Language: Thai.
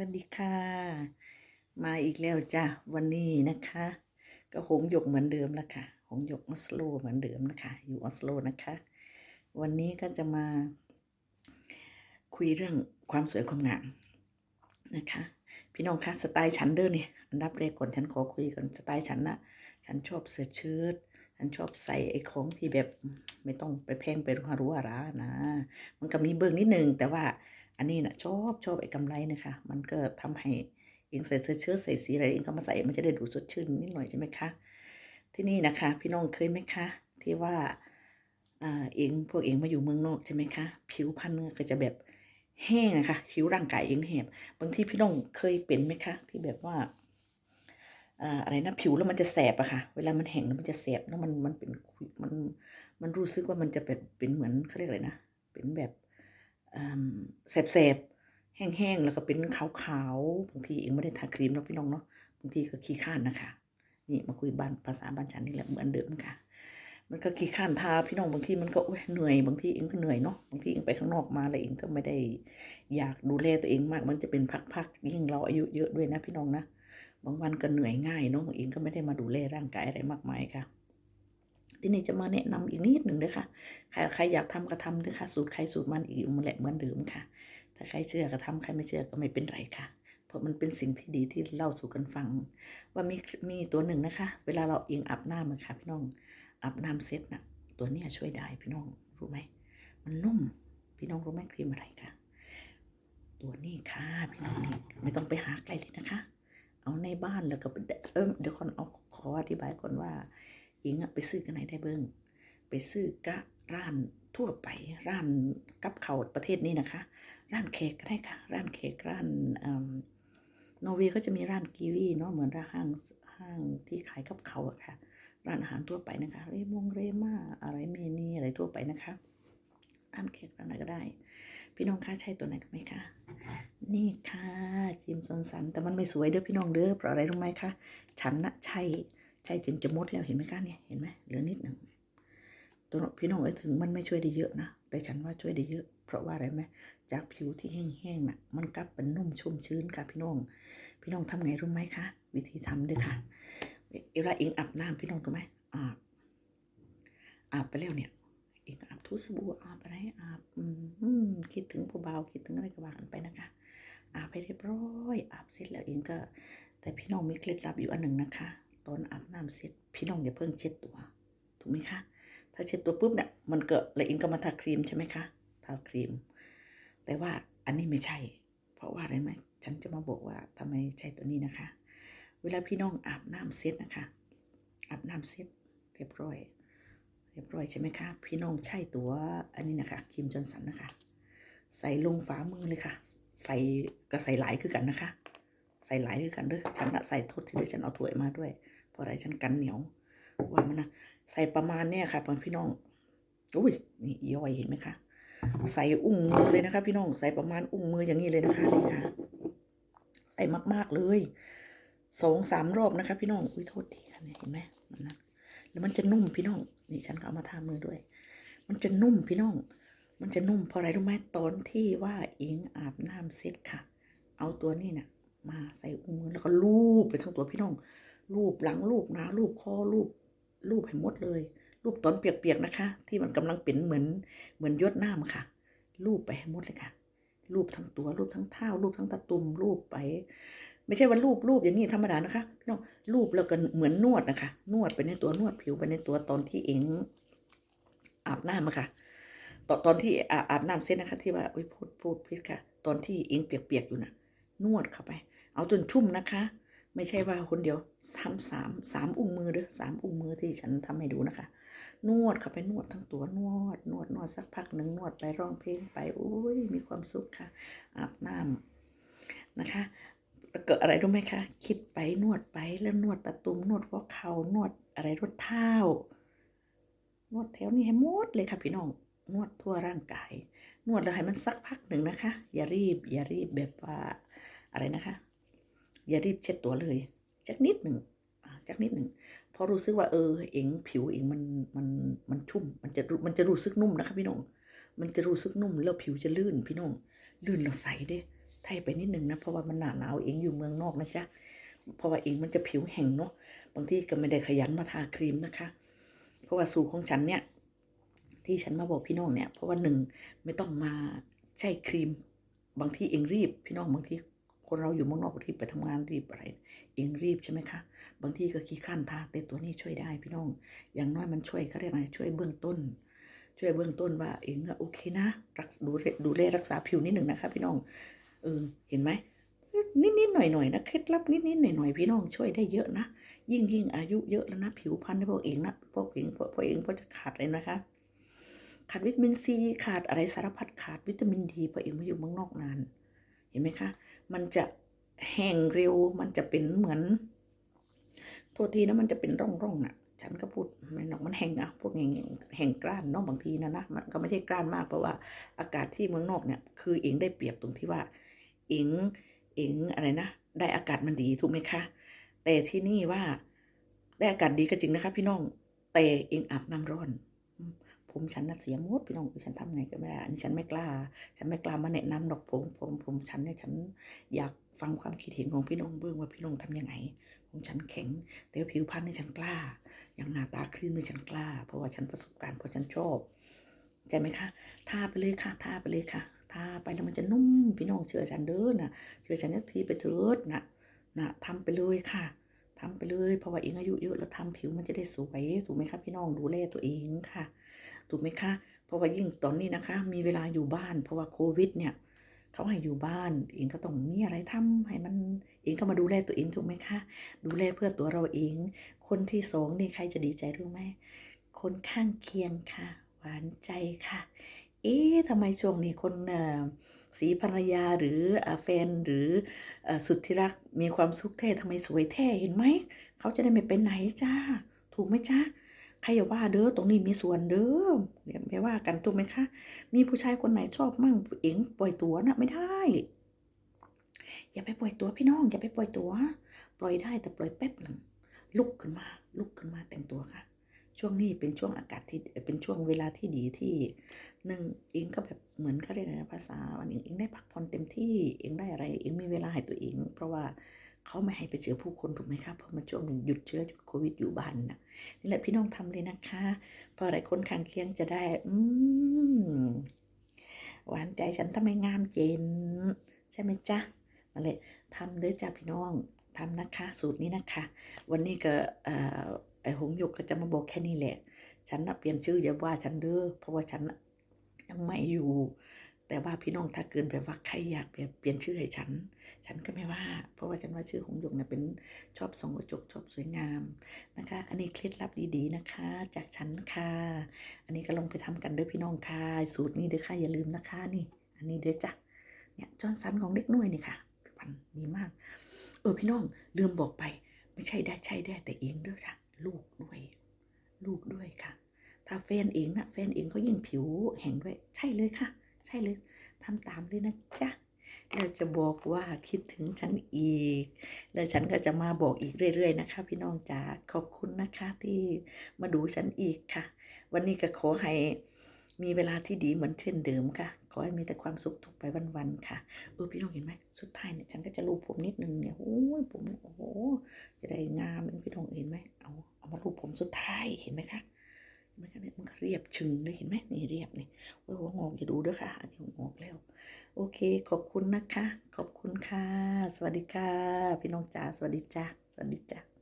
วัสดีค่ะ มาอีกแล้วจ้ะวันนี้นะคะ ก็หงหยกเหมือนเดิมละค่ะ หงหยกออสโลเหมือนเดิมนะคะ อยู่ออสโลนะคะ วันนี้ก็จะมา คุยเรื่องความสวยความงามนะคะ พี่น้องคะสไตล์ฉันเด้อเนี่ยอันดับแรกก่อนฉันขอคุยก่อนสไตล์ฉันนะฉันชอบเสื้อเชิ้ตฉันชอบใส่ไอ้ของที่แบบไม่ต้องไปแพงไปรู้ฮารู้อารานะ มันก็มีเบื้องนิดนึงแต่ว่า อันนี้นะชอบชอบไอ้กำไรนะคะ มันก็ทำให้เองใส่เสื้อเชิ้ตใส่สีอะไรเองก็มาใส่มันจะได้ดูสดชื่นนิดหน่อยใช่ไหมคะ ที่นี่นะคะ พี่น้องเคยไหมคะ ที่ว่าเองพวกเองมาอยู่เมืองนอกใช่ไหมคะ ผิวพรรณก็จะแบบแห้งอะค่ะผิวร่างกายเองแหบบางทีพี่น้องเคยเป็นไหมคะ ที่แบบว่าอ่าอะไรนะผิวแล้วมันจะแสบอะค่ะ เวลามันแห้งแล้วมันจะแสบแล้วมันมันเป็นมันมันรู้สึกว่ามันจะเป็นเป็นเหมือนเขาเรียกอะไรนะเป็นแบบ แสบๆ แห้งๆ แล้วก็เป็นขาวๆ บางทีเองไม่ได้ทาครีมเนาะพี่น้องเนาะ บางทีก็ขี้ข้านนะคะ นี่มาคุยบ้านภาษาบ้านฉันนี่แหละเหมือนเดิมค่ะ มันก็ขี้ข้านทาพี่น้องบางทีมันก็โอ้ยเหนื่อย บางทีเองก็เหนื่อยเนาะ บางทีเองไปข้างนอกมาแล้วเองก็ไม่ได้อยากดูแลตัวเองมาก มันจะเป็นพักๆ ยิ่งเราอายุเยอะด้วยนะพี่น้องนะ บางวันก็เหนื่อยง่ายเนาะเองก็ไม่ได้มาดูแลร่างกายอะไรมากมายค่ะ ที่นี่จะมาแนะนำอีกนิดหนึ่งเลยค่ะใครใครอยากทำก็ทำด้วยค่ะ สูตรใครสูตรมันอีกมันแหละเหมือนเดิมค่ะ ถ้าใครเชื่อก็ทำใครไม่เชื่อก็ไม่เป็นไรค่ะ เพราะมันเป็นสิ่งที่ดีที่เล่าสู่กันฟัง ว่ามีมีตัวหนึ่งนะคะ เวลาเราเอียงอาบน้ำอะค่ะพี่น้องอาบน้ำเสร็จน่ะตัวนี้ช่วยได้พี่น้องรู้ไหมมันนุ่มพี่น้องรู้ไหมครีมอะไรคะตัวนี้ค่ะพี่น้องนี่ไม่ต้องไปหาไกลเลยนะคะ เอาในบ้านแล้วก็เออเดี๋ยวก่อนเอาขออธิบายก่อนว่า อิงอะไปซื้อกันไหนได้เบิ้งไปซื้อกะร้านทั่วไปร้านกับเขาประเทศนี้นะคะ ร้านเค้กก็ได้ค่ะ ร้านเค้กร้านอนอร์เวย์ก็จะมีร้านกีวีเนาะเหมือนร้านห้างห้างที่ขายกับเขาอะค่ะ ร้านอาหารทั่วไปนะคะเรมงเรมาอะไรเมนี่อะไรทั่วไปนะคะร้านเค้กร้านไหนก็ได้ พี่น้องคะใช่ตัวไหนกันไหมคะนี่ค่ะจิมซอนสันแต่มันไม่สวยเด้อพี่น้องเด้อเพราะอะไรรู้ไหมคะฉันนะใช่ ใช่จนจะมดแล้วเห็นไหมคะเนี่ยเห็นไหมเหลือนิดหนึ่งตัวพี่น้องเอ้ถึงมันไม่ช่วยได้เยอะนะแต่ฉันว่าช่วยได้เยอะ เพราะว่าอะไรไหมจากผิวที่แห้งๆน่ะ มันกลับเป็นนุ่มชุ่มชื้นค่ะพี่น้อง พี่น้องทำไงรู้ไหมคะวิธีทำด้วยค่ะเวลาเองอาบน้ำพี่น้องรู้ไหมอาบอาบไปแล้วเนี่ยเองอาบทุสบู่อาบอะไรอาบอืมคิดถึงผู้เบาคิดถึงอะไรก็ว่ากันไปนะคะอาบไปเรียบร้อยอาบเสร็จแล้วเองก็ แต่พี่น้องมีเคล็ดลับอยู่อันหนึ่งนะคะ ตอนอาบน้ำเสร็จพี่น้องอย่าเพิ่งเช็ดตัว ถูกไหมคะ ถ้าเช็ดตัวปุ๊บเนี่ยมันเกิดแล้วเองก็มาทาครีมใช่ไหมคะทาครีม แต่ว่าอันนี้ไม่ใช่ เพราะว่าอะไรไหมฉันจะมาบอกว่าทำไมใช่ตัวนี้นะคะ เวลาพี่น้องอาบน้ำเสร็จนะคะ อาบน้ำเสร็จเรียบร้อย เรียบร้อยใช่ไหมคะ พี่น้องใช่ตัวอันนี้นะคะครีมจอนสันนะคะ ใส่ลงฝ่ามือเลยค่ะ ใส่ก็ใส่หลายคือกันนะคะใส่หลายคือกันเด้อฉันน่ะใส่ทดที่เด้อฉันเอาถ้วยมาด้วย เพราะอะไรฉันกันเหนียวว่ามันนะใส่ประมาณเนี่ยค่ะพี่น้องอุ้ยนี่ย่อยเห็นไหมคะใส่อุ้งมือเลยนะคะ พี่น้องใส่ประมาณอุ้งมืออย่างนี้เลยนะคะนี่ค่ะ ใส่มาก ๆเลยสองสามรอบนะคะ พี่น้องอุ้ยโทษทีค่ะเนี่ยเห็นไหมมันนะแล้วมันจะนุ่มพี่น้อง นี่ฉันก็เอามาทามือด้วย มันจะนุ่มพี่น้อง มันจะนุ่มเพราะอะไรรู้ไหมตอนที่ว่าเองอาบน้ำเสร็จค่ะ เอาตัวนี้เนี่ยมาใส่อุ้งมือแล้วก็ลูบไปทั้งตัวพี่น้อง ลูบหลังลูบน้าลูบคอลูบลูบให้หมดเลยลูบตอนเปียกๆนะคะ ที่มันกำลังเป็นเหมือนเหมือนยดน้ำค่ะลูบไปให้หมดเลยค่ะลูบทั้งตัวลูบทั้งเท้าลูบทั้งตะตุ่มลูบไป ไม่ใช่ว่าลูบลูบอย่างนี้ธรรมดานะคะพี่น้องลูบแล้วก็เหมือนนวดนะคะ นวดไปในตัวนวดผิวไปในตัวตอนที่เองอาบน้ำอะค่ะตอนตอนที่อาอาบน้ำเสร็จนะคะ ที่ว่าอุ้ยพูดพูดพิดค่ะ ตอนที่เองเปียกๆอยู่น่ะ นวดเข้าไป เอาจนชุ่มนะคะ ไม่ใช่ว่าคนเดียวสามสามสามอุ้งมือเด้อสามอุ้งมือที่ฉันทำให้ดูนะคะ นวดเข้าไปนวดทั้งตัวนวด นวดนวดสักพักหนึ่งนวดไปร้องเพลงไปโอ้ยมีความสุขค่ะอาบน้ำนะคะเกิดอะไรรู้ไหมคะคิดไปนวดไปแล้วนวดตะตุ่มนวดหัวเข่านวดอะไรรดเท้านวดแถวนี้ให้หมดเลยค่ะพี่น้องนวดทั่วร่างกาย นวดแล้วให้มันสักพักหนึ่งนะคะ อย่ารีบ อย่ารีบแบบว่าอะไรนะคะ อย่ารีบเช็ดตัวเลยจักนิดหนึ่งจักนิดหนึ่งพอรู้สึกว่าเออเองผิวเองมันมันมันชุ่ม มันจะรู้มันจะรู้สึกนุ่มนะคะพี่น้อง มันจะรู้สึกนุ่มแล้วผิวจะลื่นพี่น้อง ลื่นแล้วใสเด้ไทยไปนิดหนึ่งนะเพราะว่ามันหนาหนาวเองอยู่เมืองนอกนะจ๊ะเพราะว่าเองมันจะผิวแห้งเนาะบางทีก็ไม่ได้ขยันมาทาครีมนะคะ เพราะว่าสูตรของฉันเนี่ย ที่ฉันมาบอกพี่น้องเนี่ย เพราะว่าหนึ่งไม่ต้องมาใช้ครีม บางทีเองรีบพี่น้องบางที คนเราอยู่เมืองนอกบางทีไปทำงานรีบอะไร เองรีบใช่ไหมคะ บางทีก็ขี้ข้านทาแต่ตัวนี้ช่วยได้พี่น้อง อย่างน้อยมันช่วยเขาเรียกอะไรช่วยเบื้องต้น ช่วยเบื้องต้นว่าเองก็โอเคนะ รักดูแลดูแลรักษาผิวนิดหนึ่งนะคะ พี่น้องเออเห็นไหมนิดนิดๆหน่อยหน่อยนะเคล็ดลับนิดนิดๆหน่อยหน่อยๆพี่น้องช่วยได้เยอะนะยิ่งยิ่งอายุเยอะแล้วนะผิวพรรณพวกเองนะพวกเองพวกเองพวกจะขาดเลยนะคะ ขาดวิตามินซีขาดอะไรสารพัดขาดวิตามินดีพราะเองมาอยู่เมืองนอกนาน เห็นไหมคะ มันจะแห้งเร็ว มันจะเป็นเหมือน โทษทีนะมันจะเป็นร่องร่องน่ะ ฉันก็พูดไม่นอกมันแห้งอะพวกแห้งแห้งกร้านเนอกบางทีนะนะ มันก็ไม่ใช่กร้านมากเพราะว่าอากาศที่เมืองนอกเนี่ย คือเองได้เปรียบตรงที่ว่า เองเองอะไรนะ ได้อากาศมันดีถูกไหมคะ แต่ที่นี่ว่าได้อากาศดีก็จริงนะคะ พี่น้อง แต่เองอาบน้ำร้อน ผมฉันน่ะเสียมดพี่น้องฉันทำไงก็ไม่ได้อันนี้ฉันไม่กล้า ฉันไม่กล้ามาแนะนำดอกผมผมผมฉันเนี่ยฉันอยากฟังความคิดเห็นของพี่น้องเบื้องว่าพี่น้องทำยังไงของฉันแข็ง แต่ผิวพรรณเนี่ยฉันกล้า อย่างหน้าตาครีมเนี่ยฉันกล้า เพราะว่าฉันประสบการณ์เพราะฉันชอบใช่ไหมคะทาไปเลยค่ะทาไปเลยค่ะทาไปแล้วมันจะนุ่มพี่น้องเชื่อฉันเด้อนะเชื่อฉันสักทีไปเถิดนะนะทำไปเลยค่ะทำไปเลยเพราะว่าเองอายุเยอะแล้วทำผิวมันจะได้สวยถูกไหมคะพี่น้องดูแลตัวเองค่ะ ถูกไหมคะ เพราะว่ายิ่งตอนนี้นะคะ มีเวลาอยู่บ้าน เพราะว่าโควิดเนี่ยเขาให้อยู่บ้าน เองก็ต้องมีอะไรทำให้มันเองก็มาดูแลตัวเองถูกไหมคะ ดูแลเพื่อตัวเราเอง คนที่สองนี่ใครจะดีใจรู้ไหมคนข้างเคียงค่ะ หวานใจค่ะ เอ๊ะทำไมช่วงนี้คนสีภรรยาหรือแฟนหรือเอ่อสุดที่รักมีความสุขแท้ทำไมสวยแท้เห็นไหมเขาจะได้ไม่ไปไหนจ้า ถูกไหมจ้า ใครอย่าว่าเด้อตรงนี้มีส่วนเด้อเดี๋ยไม่ว่ากันถูกไหมคะ มีผู้ชายคนไหนชอบมั่งเองปล่อยตัวนะไม่ได้ อย่าไปปล่อยตัวพี่น้อง อย่าไปปล่อยตัว ปล่อยได้แต่ปล่อยแป๊บหนึ่งลุกขึ้นมา ลุกขึ้นมาแต่งตัวค่ะ ช่วงนี้เป็นช่วงอากาศที่เป็นช่วงเวลาที่ดีที่หนึ่งเองก็แบบเหมือนเขาเรียกอะไรภาษาวันนี้เองได้พักผ่อนเต็มที่เองได้อะไรเองมีเวลาให้ตัวเอง เพราะว่า เขาไม่ให้ไปเจอผู้คนถูกไหมคะเพราะมันช่วงหยุดเชื้อหยุดโควิดอยู่บ้านนะนี่แหละพี่น้องทำเลยนะคะพราะอะไรคนข้างเคียงจะได้ อืมหวานใจฉันทำไมงามเจน ใช่ไหมจ๊ะมาเลยทำเด้อจ้าพี่น้องทำนะคะ สูตรนี้นะคะ วันนี้ก็เอ่อไอหงหยกก็จะมาบอกแค่นี้แหละ ฉันนะเปลี่ยนชื่ออย่าว่าฉันเด้อเพราะว่าฉันยังไม่อยู่ แต่ว่าพี่น้องถ้าเกินแบบว่าใครอยากเปลี่ยนชื่อให้ฉัน ฉันก็ไม่ว่า เพราะว่าฉันว่าชื่อหงหยกเนี่ยเป็นชอบสองกระจกชอบสวยงามนะคะ อันนี้เคล็ดลับดีๆนะคะ จากฉันค่ะ อันนี้ก็ลองไปทำกันเด้อพี่น้องค่ะสูตรนี้เด้อค่ะอย่าลืมนะคะนี่ อันนี้เด้อจ้ะเนี่ยจอนสันของเด็กน้อยนี่ค่ะพันดีมาก เออพี่น้องลืมบอกไป ไม่ใช่ได้ใช่ได้แต่เองเด้อจ้ะลูกด้วย ลูกด้วยค่ะ ถ้าแฟนเองนะแฟนเองเขายิ่งผิวแห้งด้วยใช่เลยค่ะ ใช่เลยทำตามเลยนะจ๊ะแล้วจะบอกว่าคิดถึงฉันอีก แล้วฉันก็จะมาบอกอีกเรื่อย ๆ นะคะ พี่น้องจ๋าขอบคุณนะคะที่มาดูฉันอีกค่ะ วันนี้ก็ขอให้มีเวลาที่ดีเหมือนเช่นเดิมค่ะ ขอให้มีแต่ความสุขทุกไปวันๆค่ะเออพี่น้องเห็นไหมสุดท้ายเนี่ยฉันก็จะรูปผมนิดนึงเนี่ยโอ้ยผมเนี่ยโอ้โหจะได้งามเป็นพี่น้องเห็นไหมเอาเอามารูปผมสุดท้ายเห็นไหมคะ รียบชึงเลยเห็นไหมนี่เรียบนี่โอ้ยหัวงอกอย่าดูเด้อค่ะอันนี้หัวงอกแล้ว โอเค ขอบคุณนะคะ ขอบคุณค่ะ สวัสดีค่ะ พี่น้องจ๋าสวัสดีจ้าสวัสดีจ้า